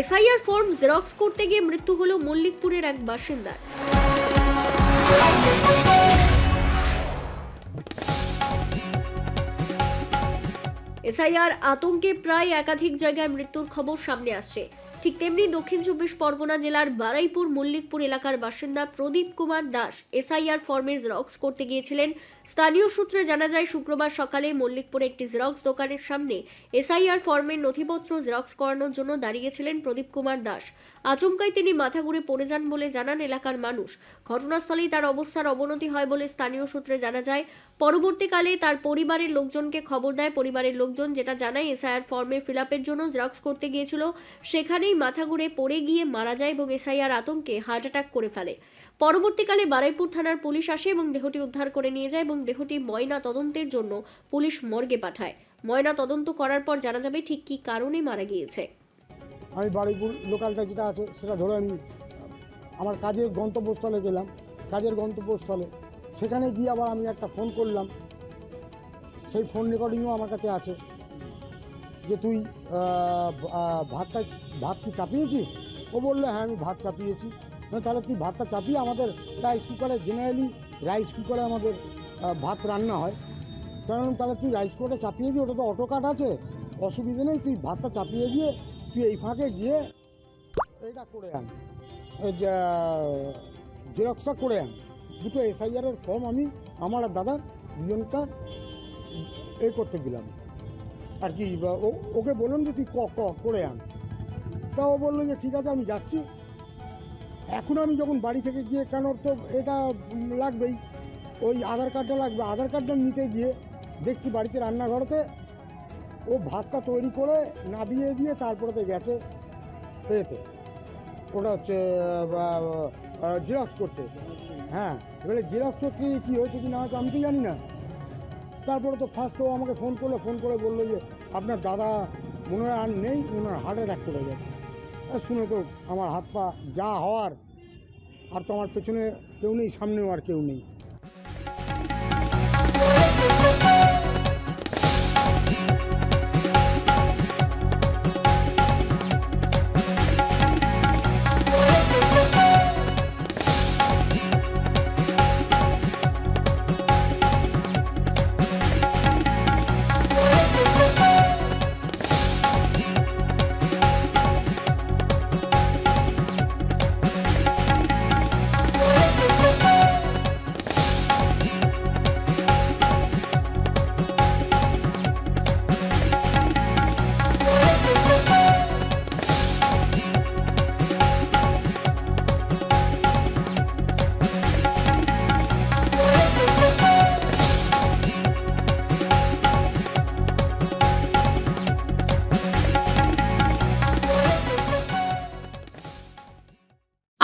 SIR form xerox করতে গিয়ে মৃত্যু হল মল্লিকপুরের এক বাসিন্দার। এসআইআর আতঙ্কে প্রায় একাধিক জায়গায় মৃত্যুর খবর সামনে আসছে। ঠিক তেমনি দক্ষিণ চব্বিশ পরগনা জেলার বারাইপুর মল্লিকপুর এলাকার বাসিন্দা প্রদীপ কুমার দাস এসআইআর ফর্মের জেরক্স করতে গিয়েছিলেন। স্থানীয় সূত্রে জানা যায়, শুক্রবার সকালে মল্লিকপুরে একটি জেরক্স দোকানের সামনে এসআইআর ফর্মের নথিপত্র জেরক্স করানোর জন্য দাঁড়িয়েছিলেন প্রদীপ কুমার দাস। আচমকাই তিনি মাথা ঘুরে পড়ে যান বলে জানান এলাকার মানুষ। ঘটনাস্থলেই তার অবস্থার অবনতি হয় বলে স্থানীয় সূত্রে জানা যায়। পরবর্তীকালে তার পরিবারের লোকজনকে খবর দেয়। পরিবারের লোকজন যেটা জানায়, এসআইআর ফর্মে ফিল জন্য জেরক্স করতে গিয়েছিল। সেখানেই মাথা ঘুরে পড়ে গিয়ে মারা যায় এবং এসআইআর আতঙ্কে হার্ট অ্যাটাক করে ফেলে। পরবর্তীকালে বারাইপুর থানার পুলিশ আসে এবং দেহটি উদ্ধার করে নিয়ে যায় এবং দেহটি ময়না তদন্তের জন্য পুলিশ মর্গে পাঠায়। ময়না তদন্ত করার পর জানা যাবে ঠিক কী কারণে মারা গিয়েছে। আমি বারুইপুর লোকালটা যেটা আছে সেটা ধরে আমি, আমার কাজের গন্তব্যস্থলে গেলাম। কাজের গন্তব্যস্থলে সেখানে গিয়ে আবার আমি একটা ফোন করলাম। সেই ফোন রেকর্ডিংও আমার কাছে আছে। যে তুই ভাতটা, ভাত কি চাপিয়েছিস? ও বলল হ্যাঁ আমি ভাত চাপিয়েছি। তাহলে তুই ভাতটা চাপিয়ে আমাদের রাইস কুকারে জেনারেলি রাইস কুকারে আমাদের ভাত রান্না হয়। কারণ তাহলে তুই রাইস কুকারে চাপিয়ে দিয়ে ওটা তো অটো কাট আছে। অসুবিধে নেই, তুই ভাতটা চাপিয়ে দিয়ে, তুই এই ফাঁকে গিয়ে এটা করে আন। জেরক্সটা করে আন। দুটো এসআইআরের ফর্ম আমি, আমার আর দাদার দুজনটা এ করতে দিলাম আর কি ওকে বললাম যে তুই ক ক, করে আন। তা ও বলল যে ঠিক আছে, আমি যাচ্ছি। এখন আমি যখন বাড়ি থেকে গিয়ে, কেন তো এটা লাগবেই, ওই আধার কার্ডটা লাগবে। আধার কার্ডটা নিতে গিয়ে দেখছি বাড়িতে রান্নাঘরেতে, ও ভাতটা তৈরি করে নাবিয়ে দিয়ে তারপরে তো গেছে পেতে ওটা হচ্ছে জেরক্স করতে। হ্যাঁ এবারে জেরক্স করতে কী হয়েছে কি না হয়েছে আমি তো জানি না। তারপরে তো ফার্স্ট ও আমাকে ফোন করল ফোন করে বলল যে, আপনার দাদা মনে আর নেই ওনার হার্ট অ্যাটাক করে গেছে। শুনে তো আমার হাত পা যা হওয়ার, আর তো আমার পেছনে কেউ নেই, সামনেও আর কেউ নেই।